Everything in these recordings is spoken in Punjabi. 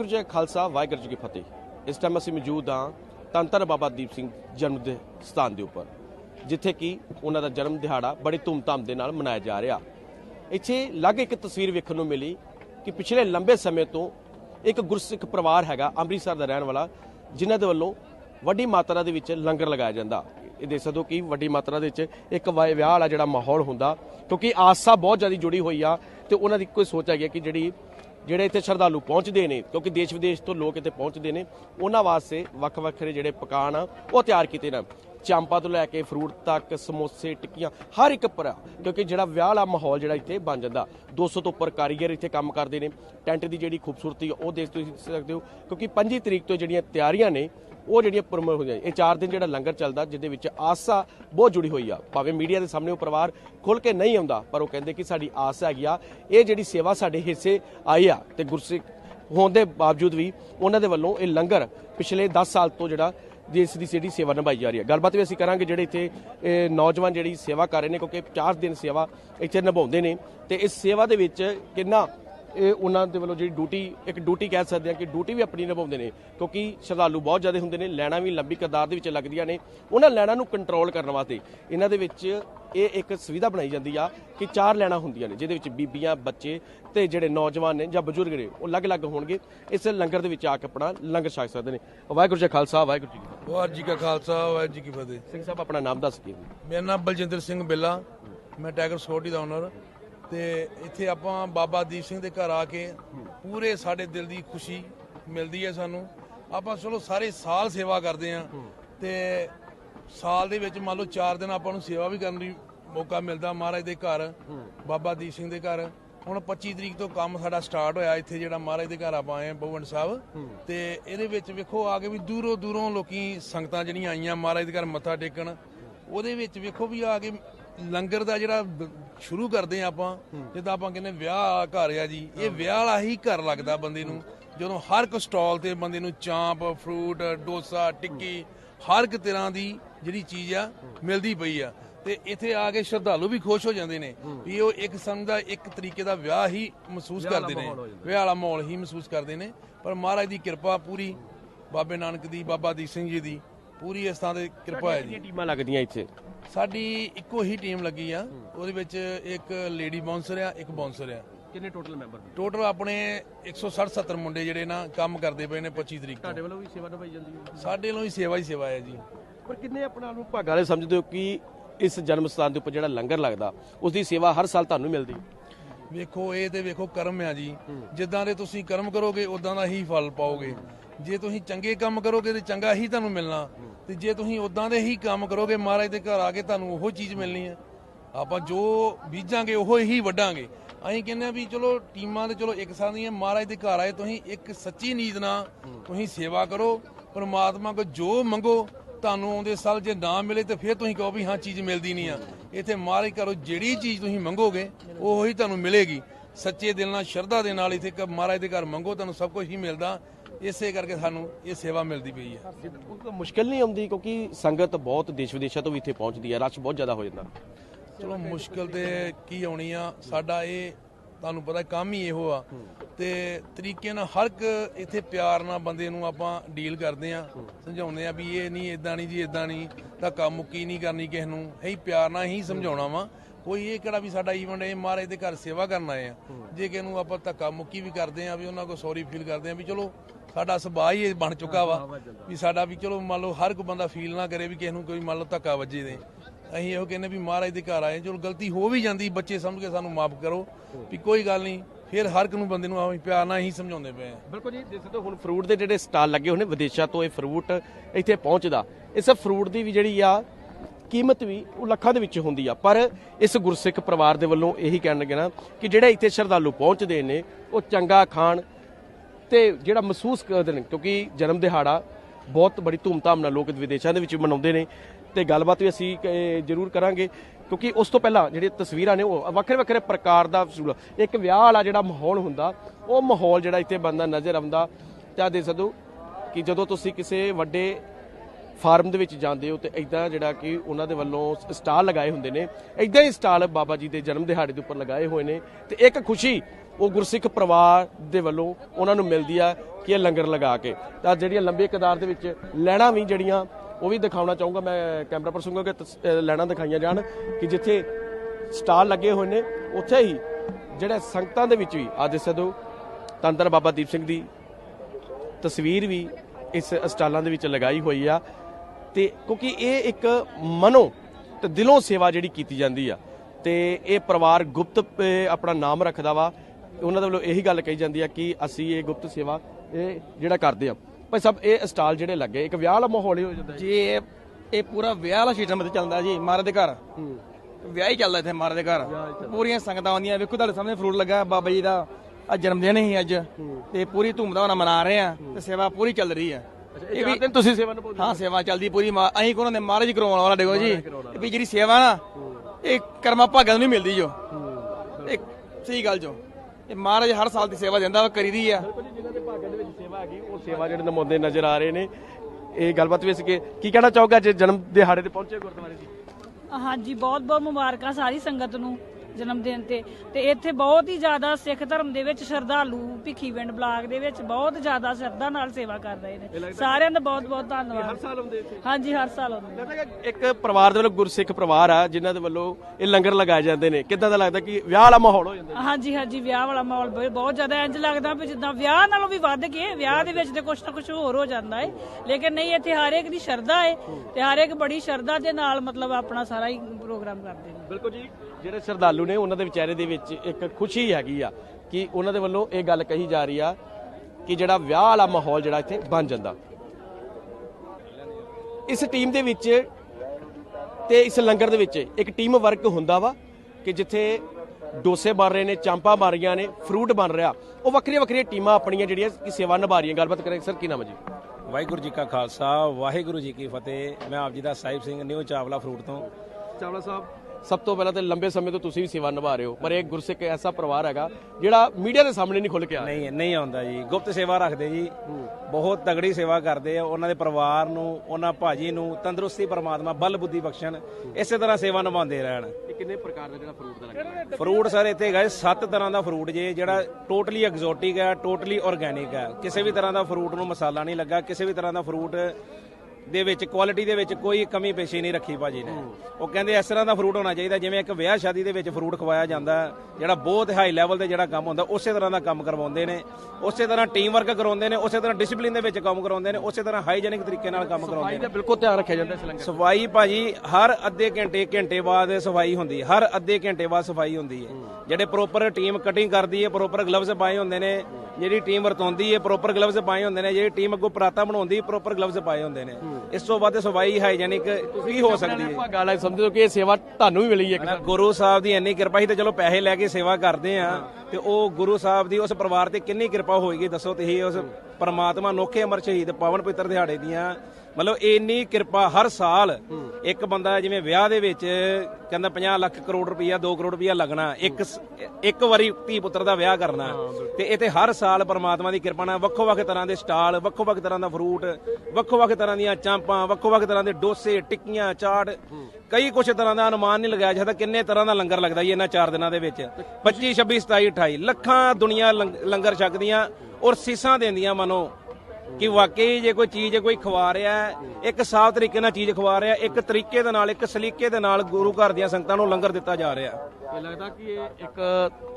ਵਾਹਿਗੁਰੂ ਜੀ ਕਾ ਖਾਲਸਾ, ਵਾਹਿਗੁਰੂ ਜੀ ਕੀ ਫਤਿਹ। ਇਸ ਟਾਈਮ ਅਸੀਂ ਮੌਜੂਦ ਹਾਂ ਧੰਨ ਧੰਨ ਬਾਬਾ ਦੀਪ ਸਿੰਘ ਜਨਮ ਦੇ ਸਥਾਨ ਦੇ ਉੱਪਰ, ਜਿੱਥੇ ਕਿ ਉਹਨਾਂ ਦਾ ਜਨਮ ਦਿਹਾੜਾ ਬੜੀ ਧੂਮਧਾਮ ਦੇ ਨਾਲ ਮਨਾਇਆ ਜਾ ਰਿਹਾ। ਇੱਥੇ ਲੱਗ ਇੱਕ ਤਸਵੀਰ ਵੇਖਣ ਨੂੰ ਮਿਲੀ ਕਿ ਪਿਛਲੇ ਲੰਬੇ ਸਮੇਂ ਤੋਂ ਇੱਕ ਗੁਰਸਿੱਖ ਪਰਿਵਾਰ ਹੈਗਾ, ਅੰਮ੍ਰਿਤਸਰ ਦਾ ਰਹਿਣ ਵਾਲਾ, ਜਿਨ੍ਹਾਂ ਦੇ ਵੱਲੋਂ ਵੱਡੀ ਮਾਤਰਾ ਦੇ ਵਿੱਚ ਲੰਗਰ ਲਗਾਇਆ ਜਾਂਦਾ। ਇਹ ਦੇਖ ਸਕਦੇ ਹੋ ਕਿ ਵੱਡੀ ਮਾਤਰਾ ਦੇ ਵਿੱਚ ਇੱਕ ਵਾ- ਵਿਆਹ ਵਾਲਾ ਜਿਹੜਾ ਮਾਹੌਲ ਹੁੰਦਾ, ਕਿਉਂਕਿ ਆਸਾ ਬਹੁਤ ਜ਼ਿਆਦਾ ਜੁੜੀ ਹੋਈ ਆ, ਤੇ ਉਹਨਾਂ ਦੀ ਕੋਈ ਸੋਚ ਹੈਗੀ ਹੈ ਕਿ ਜਿਹੜੀ ਜਿਹੜੇ ਇੱਥੇ ਸ਼ਰਧਾਲੂ ਪਹੁੰਚਦੇ ਨੇ ਕਿਉਂਕਿ ਦੇਸ਼ ਵਿਦੇਸ਼ ਤੋਂ ਲੋਕ ਇੱਥੇ ਪਹੁੰਚਦੇ ਨੇ ਉਹਨਾਂ ਵਾਸਤੇ ਵੱਖ-ਵੱਖ ਜਿਹੜੇ ਪਕਾਨ ਆ ਉਹ ਤਿਆਰ ਕੀਤੇ ਨੇ। ਚਾਂਪਾ ਤੋਂ ਲੈ ਕੇ ਫਰੂਟ ਤੱਕ ਸਮੋਸੇ ਟਿੱਕੀਆਂ ਹਰ ਇੱਕ ਪਰ ਕਿਉਂਕਿ ਜਿਹੜਾ ਵਿਆਹ ਵਾਲਾ ਮਾਹੌਲ ਜਿਹੜਾ ਇੱਥੇ ਬਣ ਜਾਂਦਾ 200 ਤੋਂ ਉੱਪਰ ਕਾਰੀਗਰ ਇੱਥੇ ਕੰਮ ਕਰਦੇ ਨੇ। ਟੈਂਟ ਦੀ ਜਿਹੜੀ ਖੂਬਸੂਰਤੀ ਆ, ਉਹ ਦੇਖ ਤੁਸੀਂ ਸਕਦੇ ਹੋ ਕਿਉਂਕਿ 25 ਤਰੀਕ ਤੋਂ ਜਿਹੜੀਆਂ ਤਿਆਰੀਆਂ ਨੇ ਉਹ ਜਿਹੜੀਆਂ ਪ੍ਰਮੋਟ ਹੋ ਜਾਏ ਇਹ 4 ਦਿਨ ਜਿਹੜਾ ਲੰਗਰ ਚੱਲਦਾ, ਜਿਹਦੇ ਵਿੱਚ ਆਸਾ ਬਹੁਤ ਜੁੜੀ ਹੋਈ ਆ। ਭਾਵੇਂ ਮੀਡੀਆ ਦੇ ਸਾਹਮਣੇ ਉਹ ਪਰਿਵਾਰ ਖੁੱਲ ਕੇ ਨਹੀਂ ਆਉਂਦਾ, ਪਰ ਉਹ ਕਹਿੰਦੇ ਕਿ ਸਾਡੀ ਆਸ ਹੈਗੀ ਆ, ਇਹ ਜਿਹੜੀ ਸੇਵਾ ਸਾਡੇ ਹਿੱਸੇ ਆਈ ਆ ਤੇ ਗੁਰਸਿੱਖ ਹੋਣ ਦੇ ਬਾਵਜੂਦ ਵੀ ਉਹਨਾਂ ਦੇ ਵੱਲੋਂ ਇਹ ਲੰਗਰ ਪਿਛਲੇ 10 ਸਾਲ ਤੋਂ ਜਿਹੜਾ ਦੇਸ਼ ਦੀ ਜਿਹੜੀ ਸੇਵਾ ਨਿਭਾਈ ਜਾ ਰਹੀ ਹੈ ਗੱਲਬਾਤ ਵੀ ਅਸੀਂ ਕਰਾਂਗੇ ਜਿਹੜੇ ਇੱਥੇ, ਇਹ ਨੌਜਵਾਨ ਜਿਹੜੀ ਸੇਵਾ ਕਰ ਰਹੇ ਨੇ, ਕਿਉਂਕਿ 4 ਦਿਨ ਸੇਵਾ ਇੱਥੇ ਨਿਭਾਉਂਦੇ ਨੇ ਤੇ ਇਸ ਸੇਵਾ ਦੇ ਵਿੱਚ ਕਿੰਨਾ ਇਹ ਉਹਨਾਂ ਦੇ ਵੱਲੋਂ ਜਿਹੜੀ ਡਿਊਟੀ ਇੱਕ ਡਿਊਟੀ ਕਹਿ ਸਕਦੇ ਆ ਕਿ ਡਿਊਟੀ ਵੀ ਆਪਣੀ ਨਿਭਾਉਂਦੇ ਨੇ ਕਿਉਂਕਿ ਸ਼ਰਧਾਲੂ ਬਹੁਤ ਜ਼ਿਆਦਾ ਹੁੰਦੇ ਨੇ ਲੈਣਾ ਵੀ ਲੰਬੀ ਕਤਾਰ ਦੇ ਵਿੱਚ ਲੱਗਦੀਆਂ ਨੇ। ਉਹਨਾਂ ਲੈਣਾ ਨੂੰ ਕੰਟਰੋਲ ਕਰਨ ਵਾਸਤੇ ਇਹਨਾਂ ਦੇ ਵਿੱਚ ਇਹ ਇੱਕ ਸੁਵਿਧਾ ਬਣਾਈ ਜਾਂਦੀ ਆ ਕਿ ਚਾਰ ਲੈਣਾ ਹੁੰਦੀਆਂ ਨੇ ਜਿਹਦੇ ਵਿੱਚ ਬੀਬੀਆਂ ਬੱਚੇ ਤੇ ਜਿਹੜੇ ਨੌਜਵਾਨ ਨੇ ਜਾਂ ਬਜ਼ੁਰਗ ਨੇ ਉਹ ਅਲੱਗ-ਅਲੱਗ ਹੋਣਗੇ। ਇਸ ਲੰਗਰ ਦੇ ਵਿੱਚ ਆ ਕੇ ਆਪਣਾ ਲੰਗਰ ਛਕ ਸਕਦੇ ਨੇ। ਵਾਹਿਗੁਰੂ ਜੀ ਖਾਲਸਾ ਵਾਹਿਗੁਰੂ ਜੀ ਕੀ ਫਤਿਹ। ਵਾਹਿਗੁਰੂ ਜੀ ਕਾ ਖਾਲਸਾ ਵਾਹਿਗੁਰੂ ਜੀ ਕੀ ਫਤਿਹ। ਸਿੰਘ ਸਾਹਿਬ ਆਪਣਾ ਨਾਮ ਦੱਸ ਕੇ ਮੇਰਾ ਨਾਮ ਬਲਜਿੰਦਰ ਸਿੰਘ ਬਿੱਲਾ ਮੈਂ ਟਾਈਗਰ ਸਕਿਉਰਟੀ ਦਾ ਓਨਰ ਤੇ ਇੱਥੇ ਆਪਾਂ ਬਾਬਾ ਦੀਪ ਸਿੰਘ ਦੇ ਘਰ ਆ ਕੇ ਪੂਰੇ ਸਾਡੇ ਦਿਲ ਦੀ ਖੁਸ਼ੀ ਮਿਲਦੀ ਹੈ ਸਾਨੂੰ। ਆਪਾਂ ਚਲੋ ਸਾਰੇ ਸਾਲ ਸੇਵਾ ਕਰਦੇ ਆ ਤੇ ਸਾਲ ਦੇ ਵਿੱਚ ਮੰਨ ਲਓ 4 ਦਿਨ ਆਪਾਂ ਨੂੰ ਸੇਵਾ ਵੀ ਕਰਨ ਦੀ ਮੌਕਾ ਮਿਲਦਾ ਮਹਾਰਾਜ ਦੇ ਘਰ, ਬਾਬਾ ਦੀਪ ਸਿੰਘ ਦੇ ਘਰ। ਹੁਣ 25 ਤਰੀਕ ਤੋਂ ਕੰਮ ਸਾਡਾ ਸਟਾਰਟ ਹੋਇਆ ਇੱਥੇ ਜਿਹੜਾ ਮਹਾਰਾਜ ਦੇ ਘਰ ਆਪਾਂ ਆਏ ਬਵੰਡ ਸਾਹਿਬ। ਤੇ ਇਹਦੇ ਵਿੱਚ ਵੇਖੋ ਆ ਕੇ ਵੀ ਦੂਰੋਂ ਦੂਰੋਂ ਲੋਕੀ ਸੰਗਤਾਂ ਜਿਹੜੀਆਂ ਆਈਆਂ, ਮਹਾਰਾਜ ਦੇ ਘਰ ਮੱਥਾ ਟੇਕਣ। ਉਹਦੇ ਵਿੱਚ ਵੇਖੋ ਵੀ ਆ ਕੇ ਲੰਗਰ ਦਾ ਜਿਹੜਾ ਬ- ਸ਼ੁਰੂ ਕਰਦੇ ਆ ਆਪਾਂ ਜਿੱਦਾਂ ਆਪਾਂ ਕਹਿੰਦੇ ਵਿਆਹ ਘਰ ਆ ਜੀ ਇਹ ਵਿਆਹ ਵਾਲਾ ਹੀ ਘਰ ਲੱਗਦਾ ਬੰਦੇ ਨੂੰ। ਜਦੋਂ ਹਰ ਇੱਕ ਸਟਾਲ ਤੇ ਬੰਦੇ ਨੂੰ ਚਾਂਪ ਫਰੂਟ ਡੋਸਾ ਟਿੱਕੀ ਹਰ ਇੱਕ ਤਰ੍ਹਾਂ ਦੀ ਜਿਹੜੀ ਚੀਜ਼ ਆ ਮਿਲਦੀ ਪਈ ਆ। ਤੇ ਇੱਥੇ ਆ ਕੇ ਸ਼ਰਧਾਲੂ ਵੀ ਖੁਸ਼ ਹੋ ਜਾਂਦੇ ਨੇ ਵੀ ਉਹ ਇੱਕ ਕਿਸਮ ਦਾ ਇੱਕ ਤਰੀਕੇ ਦਾ ਵਿਆਹ ਹੀ ਮਹਿਸੂਸ ਕਰਦੇ ਨੇ। ਵਿਆਹ ਵਾਲਾ ਮਾਹੌਲ ਹੀ ਮਹਿਸੂਸ ਕਰਦੇ ਨੇ। ਪਰ ਮਹਾਰਾਜ ਦੀ ਕਿਰਪਾ ਪੂਰੀ ਬਾਬੇ ਨਾਨਕ ਦੀ ਬਾਬਾ ਦੀਪ ਸਿੰਘ ਜੀ ਦੀ ਪੂਰੀ ਇਸ ਥਾਂ ਤੇ ਕਿਰਪਾ ਹੈ ਜੀ। ਟੀਮਾਂ ਲੱਗਦੀਆਂ ਇੱਥੇ? ਸਾਡੀ ਇੱਕੋ ਹੀ ਟੀਮ ਲੱਗੀ ਆ ਉਹਦੇ ਵਿੱਚ ਇੱਕ ਲੇਡੀ ਬਾਉਂਸਰ ਆ ਇੱਕ ਬਾਉਂਸਰ ਆ। ਕਿੰਨੇ ਟੋਟਲ ਮੈਂਬਰ ਟੋਟਲ ਆਪਣੇ 160 70 ਮੁੰਡੇ ਜਿਹੜੇ ਨਾ ਕੰਮ ਕਰਦੇ ਪਏ ਨੇ 25 ਤਰੀਕ ਤੋਂ। ਤੁਹਾਡੇ ਵੱਲੋਂ ਵੀ ਸੇਵਾ ਨਿਭਾਈ ਜਾਂਦੀ ਹੈ? ਸਾਡੇ ਵੱਲੋਂ ਹੀ ਸੇਵਾ ਹੀ ਸੇਵਾ ਹੈ ਜੀ। ਪਰ ਕਿੰਨੇ ਆਪਣਾ ਨੂੰ ਭਾਗਾਂ ਵਾਲੇ ਸਮਝਦੇ ਹੋ ਕਿ ਇਸ ਜਨਮ ਸਥਾਨ ਦੇ ਉੱਪਰ ਜਿਹੜਾ ਲੰਗਰ ਲੱਗਦਾ ਉਸ ਦੀ ਸੇਵਾ ਹਰ ਸਾਲ ਤੁਹਾਨੂੰ ਮਿਲਦੀ? ਵੇਖੋ ਇਹ ਤੇ ਵੇਖੋ ਕਰਮ ਆ ਜੀ। ਜਿੱਦਾਂ ਦੇ ਤੁਸੀਂ ਕਰਮ ਕਰੋਗੇ ਉਦਾਂ ਦਾ ਹੀ ਫਲ ਪਾਓਗੇ। ਜੇ ਤੁਸੀਂ ਚੰਗੇ ਕੰਮ ਕਰੋਗੇ ਤੇ ਚੰਗਾ ਹੀ ਤੁਹਾਨੂੰ ਮਿਲਣਾ। ਤੇ ਜੇ ਤੁਸੀਂ ਉਦਾਂ ਦੇ ਹੀ ਕੰਮ ਕਰੋਗੇ, ਮਹਾਰਾਜ ਦੇ ਘਰ ਆ ਕੇ ਤੁਹਾਨੂੰ ਉਹੋ ਚੀਜ਼ ਮਿਲਣੀ ਹੈ। ਆਪਾਂ ਜੋ ਬੀਜਾਂਗੇ, ਉਹੋ ਹੀ ਵੱਢਾਂਗੇ। ਅਸੀਂ ਕਹਿੰਦੇ ਆ ਵੀ ਚਲੋ ਟੀਮਾਂ ਦੇ ਚਲੋ ਇੱਕ ਸਾਹ ਦੀਆਂ ਮਹਾਰਾਜ ਦੇ ਘਰ ਆਏ, ਤੁਸੀਂ ਇੱਕ ਸੱਚੀ ਨੀਤ ਨਾਲ ਤੁਸੀਂ ਸੇਵਾ ਕਰੋ, ਪਰਮਾਤਮਾ ਕੋ ਜੋ ਮੰਗੋ, ਤੁਹਾਨੂੰ ਆਉਂਦੇ ਸਾਲ ਜੇ ਨਾ ਮਿਲੇ ਤੇ ਫਿਰ ਤੁਸੀਂ ਕਹੋ ਵੀ ਹਾਂ, ਚੀਜ਼ ਮਿਲਦੀ ਨਹੀਂ ਆ। ਇੱਥੇ ਮਹਾਰਾਜ ਘਰੋਂ ਜਿਹੜੀ ਚੀਜ਼ ਤੁਸੀਂ ਮੰਗੋਗੇ, ਉਹ ਹੀ ਤੁਹਾਨੂੰ ਮਿਲੇਗੀ। ਸੱਚੇ ਦਿਲ ਨਾਲ, ਸ਼ਰਧਾ ਦੇ ਨਾਲ ਇੱਥੇ ਮਹਾਰਾਜ ਦੇ ਘਰ ਮੰਗੋ, ਤੁਹਾਨੂੰ ਸਭ ਕੁਝ ਹੀ ਮਿਲਦਾ। ਇਸੇ ਕਰਕੇ ਸਾਨੂੰ ਇਹ ਸੇਵਾ ਮਿਲਦੀ ਪਈ ਹੈ। ਤਾਂ ਮੁਸ਼ਕਿਲ ਨਹੀਂ ਆਉਂਦੀ ਕਿਉਂਕਿ ਸੰਗਤ ਬਹੁਤ ਦੇਸ਼ ਵਿਦੇਸ਼ਾਂ ਤੋਂ ਵੀ ਇੱਥੇ ਪਹੁੰਚਦੀ ਹੈ। ਰਸ਼ ਬਹੁਤ ਜ਼ਿਆਦਾ ਹੋ ਜਾਂਦਾ। ਚਲੋ ਮੁਸ਼ਕਲ ਤੇ ਕੀ ਆਉਣੀ ਆ ਸਾਡਾ ਇਹ ਤੁਹਾਨੂੰ ਪਤਾ ਕੰਮ ਹੀ ਇਹੋ ਆ। ਤੇ ਤਰੀਕੇ ਨਾਲ ਹਰ ਇੱਕ ਇੱਥੇ ਪਿਆਰ ਨਾਲ ਬੰਦੇ ਨੂੰ ਆਪਾਂ ਡੀਲ ਕਰਦੇ ਆ ਸਮਝਾਉਂਦੇ ਆ ਵੀ ਇਹ ਨਹੀਂ ਇਦਾਂ ਨਹੀਂ ਜੀ ਇਦਾਂ ਨਹੀਂ ਧੱਕਾ ਮੁੱਕੀ ਨਹੀਂ ਕਰਨੀ ਕਿਸੇ ਨੂੰ। ਹੀ ਪਿਆਰ ਨਾਲ ਹੀ ਸਮਝਾਉਣਾ ਵਾ। ਕੋਈ ਇਹ ਕਿਹੜਾ ਵੀ ਸਾਡਾ ਈਵੈਂਟ ਇਹ ਮਹਾਰਾਜ ਦੇ ਘਰ ਸੇਵਾ ਕਰਨ ਆਏ ਆ। ਜੇ ਕਿਸੇ ਨੂੰ ਆਪਾਂ ਧੱਕਾ ਮੁੱਕੀ ਵੀ ਕਰਦੇ ਆ ਵੀ ਉਹਨਾਂ ਕੋਲ ਸੌਰੀ ਫੀਲ ਕਰਦੇ ਆ ਵੀ ਚਲੋ ਸਾਡਾ ਸੁਭਾਅ ਹੀ ਇਹ ਬਣ ਚੁੱਕਾ ਵਾ ਵੀ ਸਾਡਾ ਵੀ ਚਲੋ ਮੰਨ ਲਓ ਹਰ ਕੋਈ ਬੰਦਾ ਫੀਲ ਨਾ ਕਰੇ ਵੀ ਕਿਸੇ ਨੂੰ ਕੋਈ ਮੰਨ ਲਓ ਧੱਕਾ ਵੱਜੇ ਦੇ। ਅਸੀਂ ਇਹੋ ਕਹਿੰਦੇ ਵੀ ਮਹਾਰਾਜ ਦੇ ਘਰ ਆਏ ਚਲੋ ਗਲਤੀ ਹੋ ਵੀ ਜਾਂਦੀ ਬੱਚੇ ਸਮਝ ਕੇ ਸਾਨੂੰ ਮਾਫ ਕਰੋ ਵੀ ਕੋਈ ਗੱਲ ਨਹੀਂ ਫਿਰ ਹਰ ਇੱਕ ਨੂੰ ਬੰਦੇ ਨੂੰ ਆਵੇਂ ਪਿਆਰ ਨਾਲ ਹੀ ਸਮਝਾਉਂਦੇ ਪਏ ਆ। ਬਿਲਕੁਲ ਜੀ ਜਿਸ ਤੋਂ ਹੁਣ ਫਰੂਟ ਦੇ ਜਿਹੜੇ ਸਟਾਲ ਲੱਗੇ ਨੇ ਵਿਦੇਸ਼ਾਂ ਤੋਂ ਇਹ ਫਰੂਟ ਇੱਥੇ ਪਹੁੰਚਦਾ। ਇਸ ਫਰੂਟ ਦੀ ਵੀ ਜਿਹੜੀ ਆ ਕੀਮਤ ਵੀ ਉਹ ਲੱਖਾਂ ਦੇ ਵਿੱਚ ਹੁੰਦੀ ਆ। ਪਰ ਇਸ ਗੁਰਸਿੱਖ ਪਰਿਵਾਰ ਦੇ ਵੱਲੋਂ ਇਹੀ ਕਹਿਣ ਲੱਗੇ ਨਾ ਕਿ ਜਿਹੜੇ ਇੱਥੇ ਸ਼ਰਧਾਲੂ ਪਹੁੰਚਦੇ ਨੇ ਉਹ ਚੰਗਾ ਖਾਣ ਤੇ ਜਿਹੜਾ ਮਹਿਸੂਸ ਕਰਦੇ ਨੇ, ਕਿਉਂਕਿ ਜਨਮ ਦਿਹਾੜਾ ਬਹੁਤ ਬੜੀ ਧੂਮਧਾਮ ਨਾਲ ਲੋਕ ਵਿਦੇਸ਼ਾਂ ਦੇ ਵਿੱਚ ਮਨਾਉਂਦੇ ਨੇ ਤੇ ਗੱਲਬਾਤ ਵੀ ਅਸੀਂ ਜ਼ਰੂਰ ਕਰਾਂਗੇ, ਕਿਉਂਕਿ ਉਸ ਤੋਂ ਪਹਿਲਾਂ ਜਿਹੜੀਆਂ ਤਸਵੀਰਾਂ ਨੇ ਉਹ ਵੱਖਰੇ ਵੱਖਰੇ ਪ੍ਰਕਾਰ ਦਾ ਇੱਕ ਵਿਆਹ ਵਾਲਾ ਜਿਹੜਾ ਮਾਹੌਲ ਹੁੰਦਾ, ਉਹ ਮਾਹੌਲ ਜਿਹੜਾ ਇੱਥੇ ਬੰਦਾ ਨਜ਼ਰ ਆਉਂਦਾ, ਤਾਂ ਦੇ ਸਕਦੋ ਕਿ ਜਦੋਂ ਤੁਸੀਂ ਕਿਸੇ ਵੱਡੇ ਫਾਰਮ ਦੇ ਵਿੱਚ ਜਾਂਦੇ ਹੋ ਤੇ ਇਦਾਂ ਜਿਹੜਾ ਕਿ ਉਹਨਾਂ ਦੇ ਵੱਲੋਂ ਸਟਾਲ ਲਗਾਏ ਹੁੰਦੇ ਨੇ ਇਦਾਂ ਹੀ ਸਟਾਲ ਬਾਬਾ ਜੀ ਦੇ ਜਨਮ ਦਿਹਾੜੇ ਦੇ ਉੱਪਰ ਲਗਾਏ ਹੋਏ ਨੇ ਤੇ ਇੱਕ ਖੁਸ਼ੀ ਉਹ ਗੁਰਸਿੱਖ ਪਰਿਵਾਰ ਦੇ ਵੱਲੋਂ ਉਹਨਾਂ ਨੂੰ ਮਿਲਦੀ ਆ ਕਿ ਇਹ ਲੰਗਰ ਲਗਾ ਕੇ। ਤਾਂ ਜਿਹੜੀਆਂ ਲੰਬੇ ਕਦਾਰ ਦੇ ਵਿੱਚ ਲੈਣਾ ਵੀ ਜਿਹੜੀਆਂ, ਉਹ ਵੀ ਦਿਖਾਉਣਾ ਚਾਹੂੰਗਾ ਮੈਂ, ਕੈਮਰਾ ਪਰਸਨ ਨੂੰ ਕਿ ਤਸ- ਅਹ ਲੈਣਾ ਦਿਖਾਈਆਂ ਜਾਣ ਕਿ ਜਿੱਥੇ ਸਟਾਲ ਲੱਗੇ ਹੋਏ ਨੇ, ਉੱਥੇ ਹੀ ਜਿਹੜੇ ਸੰਗਤਾਂ ਦੇ ਵਿੱਚ ਵੀ ਅੱਜ ਦੇ ਸਦੋ ਤੰਤਰ ਬਾਬਾ ਦੀਪ ਸਿੰਘ ਦੀ ਤਸਵੀਰ ਵੀ ਇਸ ਸਟਾਲਾਂ ਦੇ ਵਿੱਚ ਲਗਾਈ ਹੋਈ ਆ। ਤੇ ਕਿਉਂਕਿ ਇਹ ਇੱਕ ਮਨੋ ਤੇ ਦਿਲੋਂ ਸੇਵਾ ਜਿਹੜੀ ਕੀਤੀ ਜਾਂਦੀ ਆ। ਤੇ ਇਹ ਪਰਿਵਾਰ ਗੁਪਤ ਆਪਣਾ ਨਾਮ ਰੱਖਦਾ ਵਾ। ਉਹਨਾਂ ਦੇ ਵੱਲੋਂ ਇਹੀ ਗੱਲ ਕਹੀ ਜਾਂਦੀ ਆ ਕਿ ਅਸੀਂ ਇਹ ਗੁਪਤ ਸੇਵਾ ਇਹ ਜਿਹੜਾ ਕਰਦੇ ਆ। ਭਾਈ ਸਭ ਇਹ ਸਟਾਲ ਜਿਹੜੇ ਲੱਗੇ ਇੱਕ ਵਿਆਹ ਵਾਲਾ ਮਾਹੌਲ ਹੀ ਹੋ ਜਾਂਦਾ ਜੀ ਇਹ ਇਹ ਪੂਰਾ ਵਿਆਹ ਵਾਲਾ ਸਿਸਟਮ ਤੇ ਚੱਲਦਾ ਜੀ ਮਹਾਰਾਜ ਦੇ ਘਰ। ਵਿਆਹ ਹੀ ਚੱਲਦਾ ਇੱਥੇ ਮਹਾਰਾਜ ਦੇ ਘਰ। ਪੂਰੀਆਂ ਸੰਗਤਾਂ ਆਉਂਦੀਆਂ ਵੇਖੋ ਤੁਹਾਡੇ ਸਾਹਮਣੇ ਫਰੂਟ ਲੱਗਾ ਬਾਬਾ ਜੀ ਦਾ ਅੱਜ ਜਨਮ ਦਿਨ ਹੀ ਅੱਜ। ਤੇ ਪੂਰੀ ਧੂਮਧਾਮ ਨਾਲ ਮਨਾ ਰਹੇ ਆ ਤੇ ਸੇਵਾ ਪੂਰੀ ਚੱਲ ਰਹੀ ਆ। ਇਹ ਵੀ ਦਿਨ ਤੁਸੀਂ ਸੇਵਾ ਨਿਭਾਉਂਦੇ ਹਾਂ ਸੇਵਾ ਚੱਲਦੀ ਪੂਰੀ ਅਸੀਂ ਕੋਲੋਂ ਨੇ ਮਹਾਰਾਜ ਕਰਵਾਉਣ ਵਾਲਾ ਦੇਖੋ ਜੀ। ਵੀ ਜਿਹੜੀ ਸੇਵਾ ਨਾ ਇਹ ਕਰਮਾ ਭਾਗਾਂ ਨੂੰ ਨਹੀਂ ਮਿਲਦੀ ਜੋ। ਇਹ ਸਹੀ ਗੱਲ ਜੋ। ਇਹ ਮਹਾਰਾਜ ਹਰ ਸਾਲ ਦੀ ਸੇਵਾ ਦਿੰਦਾ ਵਾ ਕਰੀਦੀ ਆ। ਜਿਨ੍ਹਾਂ ਦੇ ਭਾਗਾਂ ਦੇ ਵਿੱਚ ਸੇਵਾ ਹੈਗੀ ਉਹ ਸੇਵਾ ਜਿਹੜੇ ਨਮੋਦੇ ਨਜ਼ਰ ਆ ਰਹੇ ਨੇ। ਇਹ ਗੱਲਬਾਤ ਵੀ ਸੀ ਕੀ ਕਹਿਣਾ ਚਾਹੋਗੇ? ਅੱਜ ਜਨਮ ਦਿਹਾੜੇ ਤੇ ਪਹੁੰਚੇ ਗੁਰਦੁਆਰੇ ਦੀ ਹਾਂਜੀ ਬਹੁਤ ਬਹੁਤ ਮੁਬਾਰਕਾਂ ਸਾਰੀ ਸੰਗਤ ਨੂੰ। ਜਨਮ ਦਿਨ ਤੇ। ਤੇ ਇੱਥੇ ਬਹੁਤ ਹੀ ਜ਼ਿਆਦਾ ਸਿੱਖ ਧਰਮ ਦੇ ਵਿੱਚ ਸ਼ਰਧਾਲੂ ਭਿੱਖੀਵਿੰਡ ਬਲਾਕ ਦੇ ਵਿੱਚ ਬਹੁਤ ਜ਼ਿਆਦਾ ਸ਼ਰਧਾ ਨਾਲ ਸੇਵਾ ਕਰ ਰਹੇ ਨੇ। ਸਾਰਿਆਂ ਦਾ ਬਹੁਤ ਬਹੁਤ ਧੰਨਵਾਦ। ਸਾਲ ਹੁੰਦੇ ਇੱਥੇ? ਹਾਂਜੀ ਹਰ ਸਾਲ ਆਉਂਦੇ ਇੱਕ ਪਰਿਵਾਰ ਦੇ ਵੱਲੋਂ ਗੁਰਸਿੱਖ ਪਰਿਵਾਰ ਆ ਜਿਨ੍ਹਾਂ ਦੇ ਵੱਲੋਂ ਇਹ ਲੰਗਰ ਲਗਾਏ ਜਾਂਦੇ ਨੇ। ਕਿੱਦਾਂ ਦਾ ਲੱਗਦਾ ਕਿ ਵਿਆਹ ਵਾਲਾ ਮਾਹੌਲ ਹੋ ਜਾਂਦਾ? ਹਾਂਜੀ ਹਾਂਜੀ ਵਿਆਹ ਵਾਲਾ ਮਾਹੌਲ ਬਹੁਤ ਜ਼ਿਆਦਾ ਇੰਜ ਲੱਗਦਾ ਵੀ ਜਿੱਦਾਂ ਵਿਆਹ ਨਾਲੋਂ ਵੀ ਵੱਧ ਕੇ ਵਿਆਹ ਦੇ ਵਿੱਚ ਤੇ ਕੁਛ ਨਾ ਕੁਛ ਹੋਰ ਹੋ ਜਾਂਦਾ ਹੈ ਲੇਕਿਨ ਨਹੀਂ ਇੱਥੇ ਹਰ ਇੱਕ ਦੀ ਸ਼ਰਧਾ ਹੈ ਤੇ ਹਰ ਇੱਕ ਬੜੀ ਸ਼ਰਧਾ ਦੇ ਨਾਲ ਮਤਲਬ ਆਪਣਾ ਸਾਰਾ ਹੀ ਪ੍ਰੋਗਰਾਮ ਕਰਦੇ ਨੇ। ਬਿਲਕੁਲ ਜੀ ਜਿਹੜੇ ਸ਼ਰਧਾਲੂ ਨੇ ਉਹਨਾਂ ਦੇ ਵਿਚਾਰੇ ਦੇ ਵਿੱਚ ਇੱਕ ਖੁਸ਼ੀ ਹੈਗੀ ਆ ਕਿ ਉਹਨਾਂ ਦੇ ਵੱਲੋਂ ਇਹ ਗੱਲ ਕਹੀ ਜਾ ਰਹੀ ਆ ਕਿ ਜਿਹੜਾ ਵਿਆਹ ਵਾਲਾ ਮਾਹੌਲ ਜਿਹੜਾ ਇੱਥੇ ਬਣ ਜਾਂਦਾ। ਇਸ ਟੀਮ ਦੇ ਵਿੱਚ ਤੇ ਇਸ ਲੰਗਰ ਦੇ ਵਿੱਚ ਇੱਕ ਟੀਮ ਵਰਕ ਹੁੰਦਾ ਵਾ ਕਿ ਜਿੱਥੇ ਡੋਸੇ ਬਣ ਰਹੇ ਨੇ ਚਾਂਪਾਂ ਬਣ ਰਹੀਆਂ ਨੇ ਫਰੂਟ ਬਣ ਰਿਹਾ। ਉਹ ਵੱਖਰੀਆਂ ਵੱਖਰੀਆਂ ਟੀਮਾਂ ਆਪਣੀਆਂ ਜਿਹੜੀਆਂ ਕਿ ਸੇਵਾ ਨਿਭਾ ਰਹੀਆਂ। ਗੱਲਬਾਤ ਕਰਾਂਗੇ। ਸਰ ਕੀ ਨਾਮ ਹੈ ਜੀ? ਵਾਹਿਗੁਰੂ ਜੀ ਕਾ ਖਾਲਸਾ ਵਾਹਿਗੁਰੂ ਜੀ ਕੀ ਫਤਿਹ। ਮੈਂ ਆਪ ਜੀ ਦਾ ਸਾਹਿਬ ਸਿੰਘ ਨਿਊ ਚਾਵਲਾ ਫਰੂਟ ਤੋਂ। ਚਾਵਲਾ ਸਾਹਿਬ ਸਭ ਤੋਂ ਪਹਿਲਾਂ ਤੇ ਲੰਬੇ ਸਮੇਂ ਤੋਂ ਤੁਸੀਂ ਵੀ ਸੇਵਾ ਨਿਭਾ ਰਹੇ ਹੋ ਪਰ ਇਹ ਗੁਰਸਿੱਖ ਐਸਾ ਪਰਿਵਾਰ ਹੈਗਾ ਜਿਹੜਾ ਮੀਡੀਆ ਦੇ ਸਾਹਮਣੇ ਨਹੀਂ ਖੁੱਲ ਕੇ ਆ ਰਿਹਾ। ਨਹੀਂ ਨਹੀਂ ਆਉਂਦਾ ਜੀ। ਗੁਪਤ ਸੇਵਾ ਰੱਖਦੇ ਜੀ। ਬਹੁਤ ਤਗੜੀ ਸੇਵਾ ਕਰਦੇ ਆ। ਉਹਨਾਂ ਦੇ ਪਰਿਵਾਰ ਨੂੰ ਉਹਨਾਂ ਭਾਜੀ ਨੂੰ ਤੰਦਰੁਸਤੀ ਪਰਮਾਤਮਾ ਬਲ ਬੁੱਧੀ ਬਖਸ਼ਣ ਇਸੇ ਤਰ੍ਹਾਂ ਸੇਵਾ ਨਿਭਾਉਂਦੇ ਰਹਿਣ। ਇਹ ਕਿੰਨੇ ਪ੍ਰਕਾਰ ਦਾ ਜਿਹੜਾ ਫਰੂਟ ਦਾ ਲੱਗਾ ਫਰੂਟ ਸਰ ਇੱਥੇ ਗਏ ਸੱਤ ਤਰ੍ਹਾਂ ਦਾ ਫਰੂਟ ਜੇ ਜਿਹੜਾ ਟੋਟਲੀ ਐਗਜ਼ੋਟਿਕ ਹੈ ਟੋਟਲੀ ਆਰਗੈਨਿਕ ਹੈ। ਕਿਸੇ ਵੀ ਤਰ੍ਹਾਂ ਦਾ ਫਰੂਟ ਨੂੰ ਮਸਾਲਾ ਨਹੀਂ ਲੱਗਾ ਕਿਸੇ ਵੀ ਤਰ੍ਹਾਂ ਦਾ ਫਰੂਟ ਦੇ ਵਿੱਚ ਕੁਆਲਿਟੀ ਦੇ ਵਿੱਚ ਕੋਈ ਕਮੀ ਪੇਸ਼ੀ ਨਹੀਂ ਰੱਖੀ ਭਾਜੀ ਨੇ। ਉਹ ਕਹਿੰਦੇ ਇਸ ਤਰ੍ਹਾਂ ਦਾ ਫਰੂਟ ਹੋਣਾ ਚਾਹੀਦਾ ਜਿਵੇਂ ਇੱਕ ਵਿਆਹ ਸ਼ਾਦੀ ਦੇ ਵਿੱਚ ਫਰੂਟ ਖਵਾਇਆ ਜਾਂਦਾ ਜਿਹੜਾ ਬਹੁਤ ਹਾਈ ਲੈਵਲ ਤੇ ਜਿਹੜਾ ਕੰਮ ਹੁੰਦਾ ਉਸੇ ਤਰ੍ਹਾਂ ਦਾ ਕੰਮ ਕਰਵਾਉਂਦੇ ਨੇ। ਉਸੇ ਤਰ੍ਹਾਂ ਟੀਮ ਵਰਕ ਕਰਾਉਂਦੇ ਨੇ ਉਸੇ ਤਰ੍ਹਾਂ ਡਿਸਪਲਿਨ ਦੇ ਵਿੱਚ ਕੰਮ ਕਰਾਉਂਦੇ ਨੇ ਉਸੇ ਤਰ੍ਹਾਂ ਹਾਈਜੈਨਿਕ ਤਰੀਕੇ ਨਾਲ ਕੰਮ ਕਰਾਉਂਦੇ ਸਫ਼ਾਈ ਨੇ। ਦਾ ਬਿਲਕੁਲ ਧਿਆਨ ਰੱਖਿਆ ਜਾਂਦਾ ਇਸ ਲੰਗਰ ਸਫ਼ਾਈ ਭਾਜੀ ਹਰ ਅੱਧੇ ਘੰਟੇ ਘੰਟੇ ਬਾਅਦ ਸਫ਼ਾਈ ਹੁੰਦੀ ਹੈ। ਹਰ ਅੱਧੇ ਘੰਟੇ ਬਾਅਦ ਸਫ਼ਾਈ ਹੁੰਦੀ ਹੈ। ਜਿਹੜੇ ਪ੍ਰੋਪਰ ਟੀਮ ਕਟਿੰਗ ਕਰਦੀ ਹੈ ਪ੍ਰੋਪਰ ਗਲਵਜ਼ ਪਾਏ ਹੁੰਦੇ ਨੇ ਜਿਹੜੀ ਟੀਮ ਵਰਤੋਂਦੀ ਹੈ ਪ੍ਰੋਪਰ ਗਲਵਜ਼ ਪਾਏ ਹੁੰਦੇ ਨੇ ਜਿਹੜੀ ਟੀਮ ਅੱਗੋਂ ਪਰਾਤਾ ਬਣਾਉਂਦੀ ਪ੍ਰੋਪਰ ਗਲਵਜ਼ ਪਾਏ ਹੁੰਦੇ ਨੇ। ਇਸ ਤੋਂ ਵੱਧ ਸਫ਼ਾਈ ਹਾਈਜੈਨਿਕ ਕੀ ਹੋ ਸਕਦੀ ਹੈ? ਆਪਾਂ ਗੱਲ ਸਮਝੋ ਕਿ ਇਹ ਸੇਵਾ ਤੁਹਾਨੂੰ ਵੀ ਮਿਲੀ ਹੈ ਗੁਰੂ ਸਾਹਿਬ ਦੀ ਇੰਨੀ ਕਿਰਪਾ ਸੀ ਤੇ ਚਲੋ ਪੈਸੇ ਲੈ ਕੇ ਸੇਵਾ ਕਰਦੇ ਆ। ਤੇ ਉਹ ਗੁਰੂ ਸਾਹਿਬ ਦੀ ਉਸ ਪਰਿਵਾਰ ਤੇ ਕਿੰਨੀ ਕਿਰਪਾ ਹੋਏਗੀ ਦੱਸੋ ਤੁਸੀਂ ਉਸ ਪਰਮਾਤਮਾ ਨੋਖੇ ਅਮਰ ਸ਼ਹੀਦ ਪਵਨ ਪਵਿੱਤਰ ਦਿਹਾੜੇ ਦੀਆਂ। ਮਤਲਬ ਇੰਨੀ ਕਿਰਪਾ ਹਰ ਸਾਲ ਇੱਕ ਬੰਦਾ ਜਿਵੇਂ ਵਿਆਹ ਦੇ ਵਿੱਚ ਕਹਿੰਦਾ 50 ਲੱਖ ਕਰੋੜ ਰੁਪਈਆ 2 ਕਰੋੜ ਰੁਪਈਆ ਲੱਗਣਾ ਇੱਕ ਇੱਕ ਵਾਰੀ ਧੀ ਪੁੱਤਰ ਦਾ ਵਿਆਹ ਕਰਨਾ ਤੇ ਇੱਥੇ ਹਰ ਸਾਲ ਪਰਮਾਤਮਾ ਦੀ ਕਿਰਪਾ ਨਾਲ ਵੱਖੋ ਵੱਖ ਤਰ੍ਹਾਂ ਦੇ ਸਟਾਲ ਵੱਖੋ ਵੱਖ ਤਰ੍ਹਾਂ ਦਾ ਫਰੂਟ ਵੱਖੋ ਵੱਖ ਤਰ੍ਹਾਂ ਦੀਆਂ ਚਾਂਪਾਂ ਵੱਖੋ ਵੱਖ ਤਰ੍ਹਾਂ ਦੇ ਡੋਸੇ ਟਿੱਕੀਆਂ ਚਾਟ ਕਈ ਕੁਛ ਤਰ੍ਹਾਂ ਦਾ ਅਨੁਮਾਨ ਨਹੀਂ ਲਗਾਇਆ ਜਾਂਦਾ ਕਿੰਨੇ ਤਰ੍ਹਾਂ ਦਾ ਲੰਗਰ ਲੱਗਦਾ ਜੀ ਇਹਨਾਂ 4 ਦਿਨਾਂ ਦੇ ਵਿੱਚ। 25 26 27 28 ਲੱਖਾਂ ਦੁਨੀਆ ਲੰਗ- ਲੰਗਰ ਛਕਦੀਆਂ ਔਰ ਸੀਸਾਂ ਦਿੰਦੀਆਂ ਮਨੋ ਕਿ ਵਾਕਈ ਜੇ ਕੋਈ ਚੀਜ਼ ਕੋਈ ਖਵਾ ਰਿਹਾ ਇੱਕ ਸਾਫ਼ ਤਰੀਕੇ ਨਾਲ ਚੀਜ਼ ਖਵਾ ਰਿਹਾ ਇੱਕ ਤਰੀਕੇ ਦੇ ਨਾਲ ਇੱਕ ਸਲੀਕੇ ਦੇ ਨਾਲ ਗੁਰੂ ਘਰ ਦੀਆਂ ਸੰਗਤਾਂ ਨੂੰ ਲੰਗਰ ਦਿੱਤਾ ਜਾ ਰਿਹਾ। ਇਹ ਲੱਗਦਾ ਕਿ ਇਹ ਇੱਕ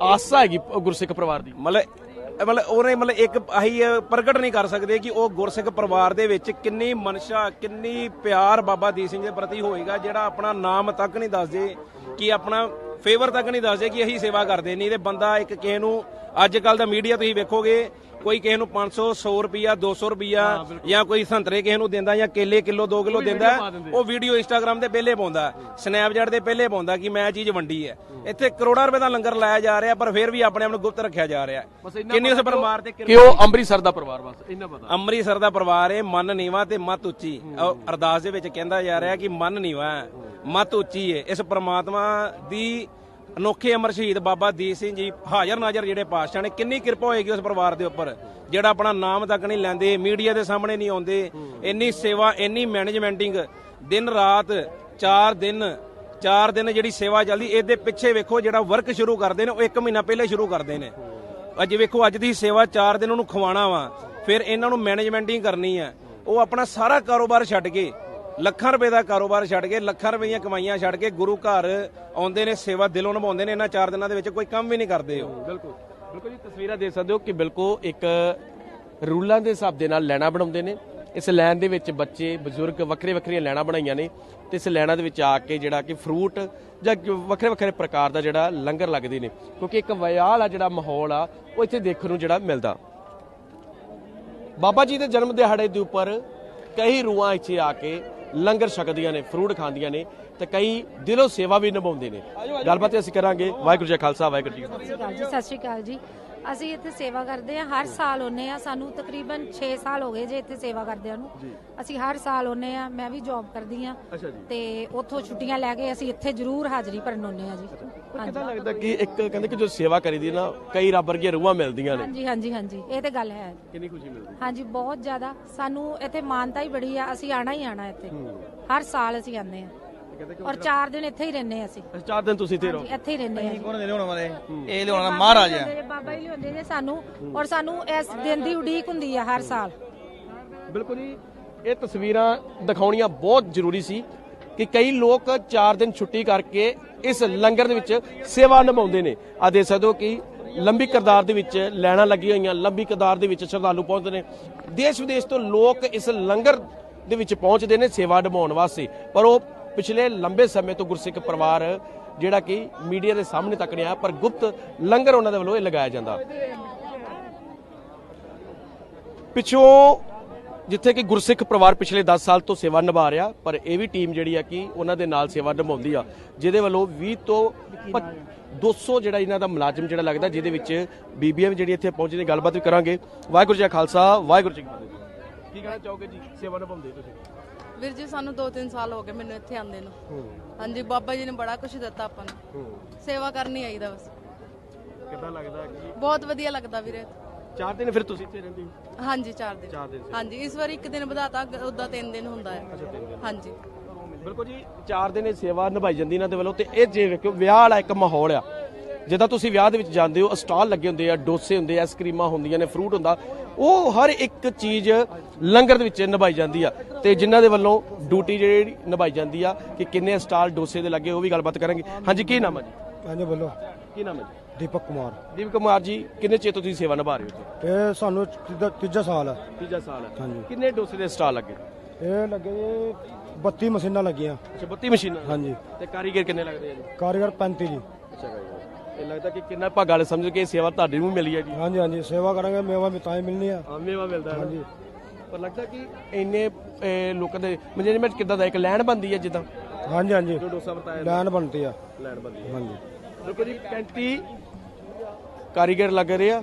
ਆਸਾ ਹੈਗੀ ਗੁਰਸਿੱਖ ਪਰਿਵਾਰ ਦੀ। ਮਤਲਬ ਮਤਲਬ ਉਹਨੇ ਮਤਲਬ ਇੱਕ ਆਹੀ ਪ੍ਰਗਟ ਨਹੀਂ ਕਰ ਸਕਦੇ ਕਿ ਉਹ ਗੁਰਸਿੱਖ ਪਰਿਵਾਰ ਦੇ ਵਿੱਚ ਕਿੰਨੀ ਮਨਸ਼ਾ ਕਿੰਨੀ ਪਿਆਰ ਬਾਬਾ ਦੀਪ ਸਿੰਘ ਦੇ ਪ੍ਰਤੀ ਹੋਏਗਾ ਜਿਹੜਾ ਆਪਣਾ ਨਾਮ ਤੱਕ ਨਹੀਂ ਦੱਸਦੇ ਕਿ ਆਪਣਾ ਫੇਵਰ ਤੱਕ ਨਹੀਂ ਦੱਸਦੇ ਕਿ ਅਸੀਂ ਸੇਵਾ ਕਰਦੇ ਨਹੀਂ ਤੇ ਬੰਦਾ ਇੱਕ ਕਿਸੇ ਨੂੰ ਅੱਜ ਕੱਲ ਦਾ ਮੀਡੀਆ ਤੁਸੀਂ ਵੇਖੋਗੇ ਕੋਈ ਕਿਸੇ ਨੂੰ 500 100 ਰੁਪਿਆ 200 ਰੁਪਿਆ ਜਾਂ ਕੋਈ ਸੰਤਰੇ ਕਿਸੇ ਨੂੰ ਦਿੰਦਾ ਜਾਂ ਕੇਲੇ ਕਿਲੋ 2 ਕਿਲੋ ਦਿੰਦਾ ਉਹ ਵੀਡੀਓ ਇੰਸਟਾਗ੍ਰam ਤੇ ਪਹਿਲੇ ਪਾਉਂਦਾ। ਸਨੈਪਚੈਟ ਤੇ ਪਹਿਲੇ ਪਾਉਂਦਾ ਕਿ ਮੈਂ ਇਹ ਚੀਜ਼ ਵੰਡੀ ਹੈ। ਇੱਥੇ ਕਰੋੜਾਂ ਰੁਪਏ ਦਾ ਲੰਗਰ ਲਾਇਆ ਜਾ ਰਿਹਾ ਪਰ ਫਿਰ ਵੀ ਆਪਣੇ ਆਪ ਨੂੰ ਗੁਪਤ ਰੱਖਿਆ ਜਾ ਰਿਹਾ। ਕਿੰਨੀ ਉਸ ਪਰਿਵਾਰ ਤੇ ਕਿ ਉਹ ਅੰਮ੍ਰਿਤਸਰ ਦਾ ਪਰਿਵਾਰ ਬਸ ਇੰਨਾ ਪਤਾ। ਅੰਮ੍ਰਿਤਸਰ ਦਾ ਪਰਿਵਾਰ ਹੈ ਮਨ ਨੀਵਾ ਤੇ ਮਤ ਉੱਚੀ। ਉਹ ਅਰਦਾਸ ਦੇ ਵਿੱਚ ਕਹਿੰਦਾ ਜਾ ਰਿਹਾ ਕਿ ਮਨ ਨੀਵਾ ਮਤ ਉੱਚੀ ਹੈ। ਇਸ ਪ੍ਰਮਾਤਮਾ ਦੀ ਅਨੋਖੇ ਅਮਰ ਸ਼ਹੀਦ ਬਾਬਾ ਦੀਪ ਸਿੰਘ ਜੀ ਹਾਜ਼ਰ ਨਾਜ਼ਰ ਜਿਹੜੇ ਪਾਤਸ਼ਾਹ ਨੇ, ਕਿੰਨੀ ਕਿਰਪਾ ਹੋਏਗੀ ਉਸ ਪਰਿਵਾਰ ਦੇ ਉੱਪਰ? ਜਿਹੜਾ ਆਪਣਾ ਨਾਮ ਤੱਕ ਨਹੀਂ ਲੈਂਦੇ, ਮੀਡੀਆ ਦੇ ਸਾਹਮਣੇ ਨਹੀਂ ਆਉਂਦੇ, ਇੰਨੀ ਸੇਵਾ, ਇੰਨੀ ਮੈਨੇਜਮੈਂਟਿੰਗ ਦਿਨ ਰਾਤ 4 ਦਿਨ 4 ਦਿਨ ਜਿਹੜੀ ਸੇਵਾ ਚੱਲਦੀ, ਇਹਦੇ ਪਿੱਛੇ ਵੇਖੋ ਜਿਹੜਾ ਵਰਕ ਸ਼ੁਰੂ ਕਰਦੇ ਨੇ, ਉਹ 1 ਮਹੀਨਾ ਪਹਿਲੇ ਸ਼ੁਰੂ ਕਰਦੇ ਨੇ। ਅੱਜ ਵੇਖੋ, ਅੱਜ ਦੀ ਸੇਵਾ 4 ਦਿਨ ਉਹਨੂੰ ਖਵਾਣਾ ਵਾ, ਫਿਰ ਇਹਨਾਂ ਨੂੰ ਮੈਨੇਜਮੈਂਟਿੰਗ ਕਰਨੀ ਆ। ਉਹ ਆਪਣਾ ਸਾਰਾ ਕਾਰੋਬਾਰ ਛੱਡ ਕੇ ਲੱਖਾਂ ਰੁਪਏ ਦਾ ਕਾਰੋਬਾਰ ਛੱਡ ਕੇ, ਲੱਖਾਂ ਰੁਪਏ ਦੀਆਂ ਕਮਾਈਆਂ ਛੱਡ ਕੇ ਗੁਰੂ ਘਰ ਆਉਂਦੇ ਨੇ, ਸੇਵਾ ਦਿਲੋਂ ਨਿਭਾਉਂਦੇ ਨੇ, ਇਹਨਾਂ 4 ਦਿਨਾਂ ਦੇ ਵਿੱਚ ਕੋਈ ਕੰਮ ਵੀ ਨਹੀਂ ਕਰਦੇ ਉਹ। ਬਿਲਕੁਲ। ਬਿਲਕੁਲ ਜੀ, ਤਸਵੀਰਾਂ ਦੇਖ ਸਕਦੇ ਹੋ ਕਿ ਬਿਲਕੁਲ ਇੱਕ ਰੂਲਾਂ ਦੇ ਹਿਸਾਬ ਦੇ ਨਾਲ ਲੈਣਾ ਬਣਾਉਂਦੇ ਨੇ। ਇਸ ਲਾਈਨ ਦੇ ਵਿੱਚ ਬੱਚੇ, ਬਜ਼ੁਰਗ ਵੱਖਰੇ ਵੱਖਰੀਆਂ ਲੈਣਾ ਬਣਾਈਆਂ ਨੇ ਤੇ ਇਸ ਲੈਣਾ ਦੇ ਵਿੱਚ ਆ ਕੇ ਜਿਹੜਾ ਕਿ ਫਰੂਟ ਜਾਂ ਵੱਖਰੇ ਵੱਖਰੇ ਪ੍ਰਕਾਰ ਦਾ ਜਿਹੜਾ ਲੰਗਰ ਲੱਗਦੇ ਨੇ। ਕਿਉਂਕਿ ਇੱਕ ਵਿਆਹ ਆ ਜਿਹੜਾ ਮਾਹੌਲ ਆ, ਉਹ ਇੱਥੇ ਦੇਖਣ ਨੂੰ ਜਿਹੜਾ ਮਿਲਦਾ। ਬਾਬਾ ਜੀ ਦੇ ਜਨਮ ਦਿਹਾੜੇ ਦੇ ਉੱਪਰ ਕਈ ਰੂਹਾਂ ਇੱਥੇ ਆ ਕੇ ਲੰਗਰ ਛਕਦੀਆਂ ਨੇ ਫਰੂਟ ਖਾਂਦੀਆਂ ਨੇ। ਤੇ ਕਈ ਦਿਲੋਂ ਸੇਵਾ ਵੀ ਨਿਭਾਉਂਦੇ ਨੇ। ਗੱਲਬਾਤ ਅਸੀਂ ਕਰਾਂਗੇ। ਵਾਹਿਗੁਰੂ ਜੀ ਖਾਲਸਾ ਵਾਹਿਗੁਰੂ ਜੀ ਸਤਿ ਸ਼੍ਰੀ ਅਕਾਲ ਜੀ ਸਤਿ ਸ਼੍ਰੀ ਅਕਾਲ ਜੀ। ਅਸੀਂ ਇੱਥੇ ਸੇਵਾ ਕਰਦੇ ਹਾਂ। ਹਰ ਸਾਲ ਆਉਂਦੇ ਆ ਸਾਨੂੰ ਤਕਰੀਬਨ 6 ਸਾਲ ਹੋ ਗਏ ਜੇ ਇੱਥੇ ਸੇਵਾ ਕਰਦਿਆਂ ਨੂੰ। ਅਸੀਂ ਹਰ ਸਾਲ ਆਉਂਦੇ ਆ ਮੈਂ ਵੀ ਜੌਬ ਕਰਦੀ ਆ ਤੇ ਉੱਥੋਂ ਛੁੱਟੀਆਂ ਲੈ ਕੇ ਅਸੀਂ ਇੱਥੇ ਜ਼ਰੂਰ ਹਾਜ਼ਰੀ ਭਰਨ ਆਉਂਦੇ ਆ ਜੀ। ਕਿਦਾਂ ਲੱਗਦਾ ਕਿ ਇੱਕ ਕਹਿੰਦੇ ਕਿ ਜੋ ਸੇਵਾ ਕਰੀਦੀ ਨਾ ਕਈ ਰੱਬ ਵਰਗੀਆਂ ਰੂਹਾਂ ਮਿਲਦੀਆਂ ਨੇ। ਹਾਂਜੀ ਹਾਂਜੀ ਹਾਂਜੀ। ਇਹ ਤੇ ਗੱਲ ਹੈ। ਕਿੰਨੀ ਖੁਸ਼ੀ ਮਿਲਦੀ ਹਾਂਜੀ ਬਹੁਤ ਜ਼ਿਆਦਾ। ਸਾਨੂੰ ਇੱਥੇ ਮਾਨਤਾ ਹੀ ਬੜੀ ਆ। ਅਸੀਂ ਆਣਾ ਹੀ ਆਣਾ ਇੱਥੇ। ਹਰ ਸਾਲ ਅਸੀਂ ਆਉਂਦੇ ਆ ਔਰ 4 ਦਿਨ ਇੱਥੇ ਹੀ ਰਹਿੰਦੇ ਆ ਅਸੀਂ। ਅੱਛਾ ਚਾਰ ਦਿਨ ਤੁਸੀਂ ਇੱਥੇ ਰਹੋ। ਇੱਥੇ ਹੀ ਰਹਿੰਦੇ ਆ ਜੀ। ਕੋਣ ਦੇ ਲਿਆਉਣ ਵਾਲੇ? ਇਹ ਲਿਆਉਣਾ ਮਹਾਰਾਜ ਆ। ਨੇ, ਬਾਬਾ ਹੀ ਲਿਆਉਂਦੇ ਨੇ ਸਾਨੂੰ। ਔਰ ਸਾਨੂੰ ਇਸ ਦਿਨ ਦੀ ਉਡੀਕ ਹੁੰਦੀ ਆ ਹਰ ਸਾਲ। ਬਿਲਕੁਲ ਜੀ ਇਹ ਤਸਵੀਰਾਂ ਦਿਖਾਉਣੀਆਂ ਬਹੁਤ ਜ਼ਰੂਰੀ ਸੀ ਕਿ ਕਈ ਲੋਕ 4 ਦਿਨ ਛੁੱਟੀ ਕਰਕੇ ਇਸ ਲੰਗਰ ਦੇ ਵਿੱਚ ਸੇਵਾ ਨਿਭਾਉਂਦੇ ਨੇ। ਆ ਦੇਖ ਸਕਦੇ ਹੋ ਕਿ ਲੰਬੀ ਕਤਾਰ ਦੇ ਵਿੱਚ ਲੈਣਾ ਲੱਗੀਆਂ ਹੋਈਆਂ ਲੰਬੀ ਕਤਾਰ ਦੇ ਵਿੱਚ ਸ਼ਰਧਾਲੂ ਪਹੁੰਚਦੇ ਨੇ। ਦੇਸ਼ ਵਿਦੇਸ਼ ਤੋਂ ਲੋਕ ਇਸ ਲੰਗਰ ਦੇ ਵਿੱਚ ਪਹੁੰਚਦੇ ਨੇ ਸੇਵਾ ਨਿਭਾਉਣ ਵਾਸਤੇ। ਪਰ ਉਹ ਪਿਛਲੇ ਲੰਬੇ ਸਮੇਂ ਤੋਂ ਗੁਰਸਿੱਖ ਪਰਿਵਾਰ ਜਿਹੜਾ ਕਿ ਮੀਡੀਆ ਦੇ ਸਾਹਮਣੇ ਤੱਕ ਨਹੀਂ ਆਇਆ, ਪਰ ਗੁਪਤ ਲੰਗਰ ਉਹਨਾਂ ਦੇ ਵੱਲੋਂ ਇਹ ਲਗਾਇਆ ਜਾਂਦਾ। ਪਿੱਛੋਂ ਜਿੱਥੇ ਕਿ ਗੁਰਸਿੱਖ ਪਰਿਵਾਰ ਪਿਛਲੇ 10 ਸਾਲ ਤੋਂ ਸੇਵਾ ਨਿਭਾ ਰਿਹਾ, ਪਰ ਇਹ ਵੀ ਟੀਮ ਜਿਹੜੀ ਆ ਕਿ ਉਹਨਾਂ ਦੇ ਨਾਲ ਸੇਵਾ ਨਿਭਾਉਂਦੀ ਆ, ਜਿਹਦੇ ਵੱਲੋਂ 20 ਤੋਂ ਪੱਚ- 200 ਜਿਹੜਾ ਇਹਨਾਂ ਦਾ ਮੁਲਾਜ਼ਮ ਜਿਹੜਾ ਲੱਗਦਾ, ਜਿਹਦੇ ਵਿੱਚ ਬੀਬੀਆਂ ਵੀ ਜਿਹੜੀ ਇੱਥੇ ਪਹੁੰਚੇ ਨੇ, ਗੱਲਬਾਤ ਵੀ ਕਰਾਂਗੇ। ਵਾਹਿਗੁਰੂ ਜੀ ਕਾ ਖਾਲਸਾ, ਵਾਹਿਗੁਰੂ ਜੀ ਕੀ ਫਤਿਹ। ਕੀ ਕਹਿਣਾ ਚਾਹੋਗੇ ਜੀ? ਸੇਵਾ ਨਿਭਾਉਂਦੇ ਤੁਸੀਂ? ਵੀਰ ਜੀ ਸਾਨੂੰ 2-3 ਸਾਲ ਹੋ ਗਏ ਮੈਨੂੰ ਇੱਥੇ ਆਂਦੇ ਨੂੰ। ਹਾਂਜੀ ਬਾਬਾ ਜੀ ਨੇ ਬੜਾ ਕੁਝ ਦਿੱਤਾ ਆਪਾਂ ਨੂੰ। ਸੇਵਾ ਕਰਨੀ ਆਈਦਾ ਬਸ। ਕਿੱਦਾਂ ਲੱਗਦਾ ਕਿ ਬਹੁਤ ਵਧੀਆ ਲੱਗਦਾ ਵੀਰੇ। ਚਾਰ ਦਿਨ ਫਿਰ ਤੁਸੀਂ ਇੱਥੇ ਰਹਿੰਦੇ ਹੋ? ਹਾਂਜੀ 4 ਦਿਨ। ਚਾਰ ਦਿਨ ਹਾਂਜੀ ਇਸ ਵਾਰ ਇੱਕ ਦਿਨ ਵਧਾਤਾ ਉਦਾਂ 3 ਦਿਨ ਹੁੰਦਾ ਹੈ। ਹਾਂਜੀ। ਬਿਲਕੁਲ ਜੀ ਚਾਰ ਦਿਨ ਇਹ ਸੇਵਾ ਨਿਭਾਈ ਜਾਂਦੀ ਇਹਨਾਂ ਦੇ ਵੱਲੋਂ ਤੇ ਇਹ ਜੇ ਵੇਖੋ ਵਿਆਹ ਵਾਲਾ ਇੱਕ ਮਾਹੌਲ ਆ। ਜਿੱਦਾਂ ਤੁਸੀਂ ਵਿਆਹ ਦੇ ਵਿੱਚ ਜਾਂਦੇ ਹੋ ਸਟਾਲ ਲੱਗੇ ਹੁੰਦੇ ਆ ਡੋਸੇ ਹੁੰਦੇ ਆ ਆਈਸਕ੍ਰੀਮਾਂ ਹੁੰਦੀਆਂ ਨੇ ਫਰੂਟ ਹੁੰਦਾ ਉਹ ਹਰ ਇੱਕ ਚੀਜ਼ ਲੰਗਰ ਦੇ ਵਿੱਚ ਨਿਭਾਈ ਜਾਂਦੀ ਆ। ਤੇ ਜਿਨ੍ਹਾਂ ਦੇ ਵੱਲੋਂ ਡਿਊਟੀ ਜਿਹੜੀ ਨਿਭਾਈ ਜਾਂਦੀ ਆ ਕਿ ਕਿੰਨੇ ਸਟਾਲ ਡੋਸੇ ਦੇ ਲੱਗੇ ਉਹ ਵੀ ਗੱਲਬਾਤ ਕਰਾਂਗੇ। ਹਾਂਜੀ ਕੀ ਨਾਮ ਹੈ ਜੀ? ਹਾਂਜੀ ਬੋਲੋ। ਕੀ ਨਾਮ ਹੈ ਜੀ? ਦੀਪਕ ਕੁਮਾਰ। ਦੀਪ ਕੁਮਾਰ ਜੀ ਕਿੰਨੇ ਚਿਰ ਤੋਂ ਤੁਸੀਂ ਸੇਵਾ ਨਿਭਾ ਰਹੇ ਹੋ ਇਹ ਸਾਨੂੰ ਤੀਜਾ- ਤੀਜਾ ਸਾਲ ਹੈ ਤੀਜਾ ਸਾਲ ਹੈ ਹਾਂਜੀ। ਕਿੰਨੇ ਡੋਸੇ ਦੇ ਸਟਾਲ ਲੱਗੇ? ਇਹ ਲੱਗੇ ਜੀ 32 ਮਸ਼ੀਨਾਂ ਲੱਗੀਆਂ। ਅੱਛਾ 32 ਮਸ਼ੀਨਾਂ? ਹਾਂਜੀ। ਤੇ ਕਾਰੀਗਰ ਕਿੰਨੇ ਲੱਗਦੇ ਆ ਜੀ? ਕਾਰੀਗਰ 35 ਜੀ। ਅੱਛਾ ਕਾਰੀਗਰ। ਇਹ ਲੱਗਦਾ ਕਿ ਕਿੰਨਾ ਭਾਗਾ ਵਾਲੇ ਸਮਝ ਕੇ ਇਹ ਸੇਵਾ ਤੁਹਾਡੇ ਨੂੰ ਮਿਲੀ ਹੈ ਜੀ। ਹਾਂਜੀ ਹਾਂਜੀ ਸੇਵਾ ਕਰਾਂਗੇ ਮੇਵਾ ਵੀ ਤਾਂ ਹੀ ਮਿਲਣੀ ਆ। ਹਾਂ ਮੇਵਾ ਮਿਲਦਾ ਹੈ ਨਾ। ਹਾਂਜੀ। ਪਰ ਲੱਗਦਾ ਕਿ ਇੰਨੇ ਲੋਕਾਂ ਦੇ ਮੈਨੇਜਮੈਂਟ ਕਿੱਦਾਂ ਦਾ ਇੱਕ ਲਾਈਨ ਬੰਦੀ ਹੈ ਜਿੱਦਾਂ? ਹਾਂਜੀ ਹਾਂਜੀ। ਜੋ ਡੋਸਾ ਆ। ਲਾਈਨ ਬੰਦੀ ਹਾਂਜੀ। ਦੇਖੋ ਜੀ 35 ਕਾਰੀਗਰ ਲੱਗ ਰਹੇ ਆ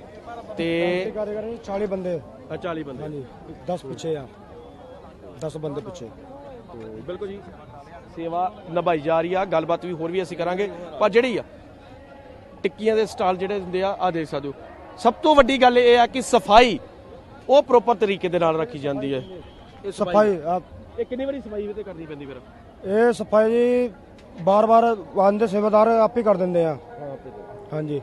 ਤੇ ਕਾਰੀਗਰ ਜੀ 40 ਬੰਦੇ। ਆਹ 40 ਬੰਦੇ। ਹਾਂਜੀ 10 ਪਿੱਛੇ ਆ। 10 ਬੰਦੇ ਪਿੱਛੇ। ਬਿਲਕੁਲ ਜੀ ਸੇਵਾ ਨਿਭਾਈ ਜਾ ਰਹੀ ਆ ਗੱਲਬਾਤ ਵੀ ਹੋਰ ਵੀ ਅਸੀਂ ਕਰਾਂਗੇ। ਪਰ ਜਿਹੜੀ ਆ ਟਿੱਕੀਆਂ ਦੇ ਸਟਾਲ ਜਿਹੜੇ ਹੁੰਦੇ ਆ ਆ ਦੇਖ ਸਕਦੇ ਹੋ। ਸਭ ਤੋਂ ਵੱਡੀ ਗੱਲ ਇਹ ਆ ਕਿ ਸਫ਼ਾਈ ਉਹ ਪ੍ਰੋਪਰ ਤਰੀਕੇ ਦੇ ਨਾਲ ਰੱਖੀ ਜਾਂਦੀ ਹੈ। ਇਹ ਸਫ਼ਾਈ ਆ। ਇਹ ਕਿੰਨੀ ਵਾਰੀ ਸਫ਼ਾਈ ਵੀ ਤੇ ਕਰਨੀ ਪੈਂਦੀ ਫਿਰ? ਇਹ ਸਫ਼ਾਈ ਜੀ ਬਾਰ-ਬਾਰ ਆਂਦੇ ਸੇਵਾਦਾਰ ਆਪ ਹੀ ਕਰ ਦਿੰਦੇ ਆ। ਹਾਂਜੀ।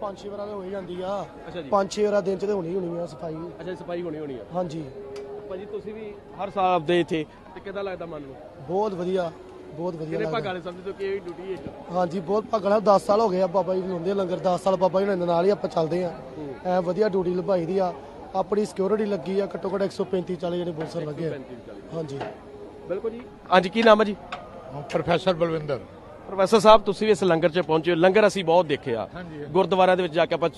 ਪੰਜ ਛੇ ਵਾਰਾਂ ਤੇ ਹੋ ਹੀ ਜਾਂਦੀ ਆ। ਅੱਛਾ ਜੀ। ਪੰਜ ਛੇ ਵਾਰਾਂ ਦਿਨ ਚ ਤੇ ਹੋਣੀ ਹੋਣੀ ਆ ਸਫ਼ਾਈ। ਅੱਛਾ ਸਫ਼ਾਈ ਹੋਣੀ ਹੋਣੀ ਆ। ਹਾਂਜੀ। ਭਾਜੀ ਤੁਸੀਂ ਵੀ ਹਰ ਸਾਲ ਆਪਦੇ ਇੱਥੇ ਤੇ ਕਿਦਾਂ ਲੱਗਦਾ ਮਨ ਨੂੰ? ਬਹੁਤ ਵਧੀਆ। ਬਹੁਤ ਵਧੀਆ ਲੱਗਦਾ ਭਾਗਾਂ ਵਾਲੇ ਸਮਝਦੇ ਹੋ ਕਿ ਇਹ ਡਿਊਟੀ ਹੈ ਹਾਂਜੀ ਬਹੁਤ ਭਾਗਣਾ 10 ਸਾਲ ਹੋ ਗਏ ਆ ਬਾਬਾ ਜੀ ਲਾਉਂਦੇ ਲੰਗਰ 10 ਸਾਲ ਬਾਬਾ ਜੀ ਨਾਲ ਨਾਲ ਹੀ ਆਪਾਂ ਚੱਲਦੇ ਆ। ਐ ਵਧੀਆ ਡਿਊਟੀ ਨਿਭਾਈ ਦੀ ਆ। ਆਪਣੀ ਸਿਕਿਉਰਿਟੀ ਲੱਗੀ ਆ ਘੱਟੋ ਘੱਟ 135 40 ਜਿਹੜੇ ਬੋਸਰ ਲੱਗੇ ਆ। ਹਾਂਜੀ। ਬਿਲਕੁਲ ਜੀ। ਹਾਂਜੀ ਕੀ ਨਾਮ ਹੈ ਜੀ? ਪ੍ਰੋਫੈਸਰ ਬਲਵਿੰਦਰ। ਪ੍ਰੋਫੈਸਰ ਸਾਹਿਬ ਤੁਸੀਂ ਵੀ ਇਸ ਲੰਗਰ 'ਚ ਪਹੁੰਚੇ ਹੋ। ਲੰਗਰ ਅਸੀਂ ਬਹੁਤ ਦੇਖਿਆ ਗੁਰਦੁਆਰਿਆਂ ਦੇ ਵਿੱਚ ਜਾ ਕੇ ਆਪਾਂ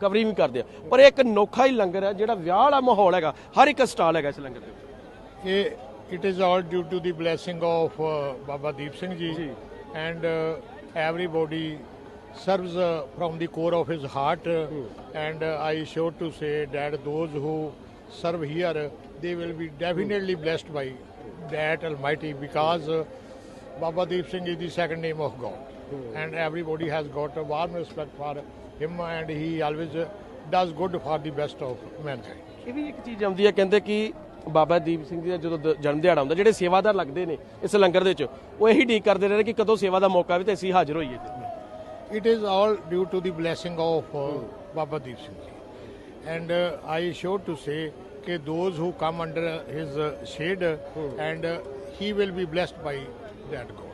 ਕਵਰਿੰਗ ਵੀ ਕਰਦੇ ਆ। ਪਰ ਇਹ ਇੱਕ ਅਨੋਖਾ ਹੀ ਲੰਗਰ ਹੈ ਜਿਹੜਾ ਵਿਆਹ ਵਾਲਾ ਮਾਹੌਲ ਹੈਗਾ। ਹਰ ਇੱਕ ਸਟਾਲ ਹੈਗਾ ਇਸ ਲੰਗਰ ਦੇ ਵਿੱਚ। ਇਹ it is all due to the blessing of Baba Deep Singh ji and everybody serves uh, from the core of his heart and uh, i sure to say that those who serve here they will be definitely blessed by that almighty because uh, baba deep singh is the second name of god and everybody has got a warm respect for him and he always uh, does good for the best of mankind ਇਹ ਵੀ ਇੱਕ ਚੀਜ਼ ਆਉਂਦੀ ਹੈ ਕਹਿੰਦੇ ਕਿ ਬਾਬਾ ਦੀਪ ਸਿੰਘ ਜੀ ਦਾ ਜਦੋਂ ਦ- ਜਨਮ ਦਿਹਾੜਾ ਹੁੰਦਾ ਜਿਹੜੇ ਸੇਵਾਦਾਰ ਲੱਗਦੇ ਨੇ ਇਸ ਲੰਗਰ ਦੇ ਵਿੱਚ ਉਹ ਇਹੀ ਡੀਕ ਕਰਦੇ ਰਹਿੰਦੇ ਕਿ ਕਦੋਂ ਸੇਵਾ ਦਾ ਮੌਕਾ ਆਵੇ ਤੇ ਅਸੀਂ ਹਾਜ਼ਰ ਹੋਈਏ It is all due to the blessing of uh, Baba Deep Singh Ji. And uh, I sure to say that those who come under his uh, shade and uh, he will be blessed by that God.